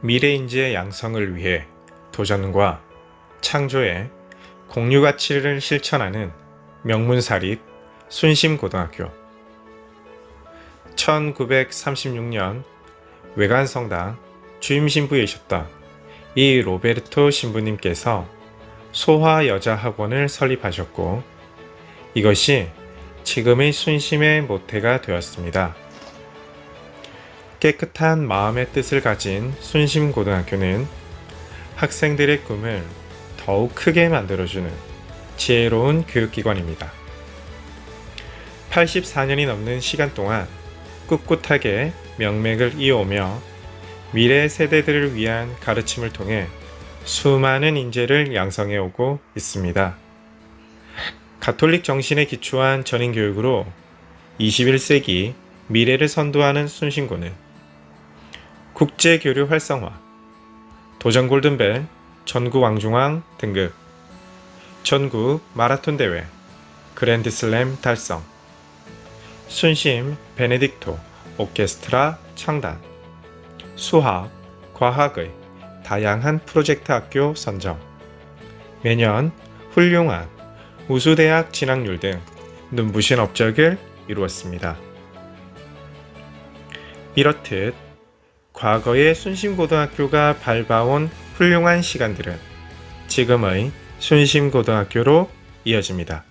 미래 인재의 양성을 위해 도전과 창조의 공유 가치를 실천하는 명문사립 순심고등학교 1936년 외관성당 주임 신부이셨던 이 로베르토 신부님께서 소화 여자 학원을 설립하셨고 이것이 지금의 순심의 모태가 되었습니다. 깨끗한 마음의 뜻을 가진 순심고등학교는 학생들의 꿈을 더욱 크게 만들어주는 지혜로운 교육기관입니다. 84년이 넘는 시간 동안 꿋꿋하게 명맥을 이어오며 미래 세대들을 위한 가르침을 통해 수많은 인재를 양성해 오고 있습니다. 가톨릭 정신에 기초한 전인 교육으로 21세기 미래를 선도하는 순신고는 국제 교류 활성화, 도전 골든벨, 전국 왕중왕 등급, 전국 마라톤 대회, 그랜드슬램 달성, 순심 베네딕토 오케스트라 창단, 수학, 과학의 다양한 프로젝트 학교 선정, 매년 훌륭한 우수대학 진학률 등 눈부신 업적을 이루었습니다. 이렇듯 과거의 순심고등학교가 밟아온 훌륭한 시간들은 지금의 순심고등학교로 이어집니다.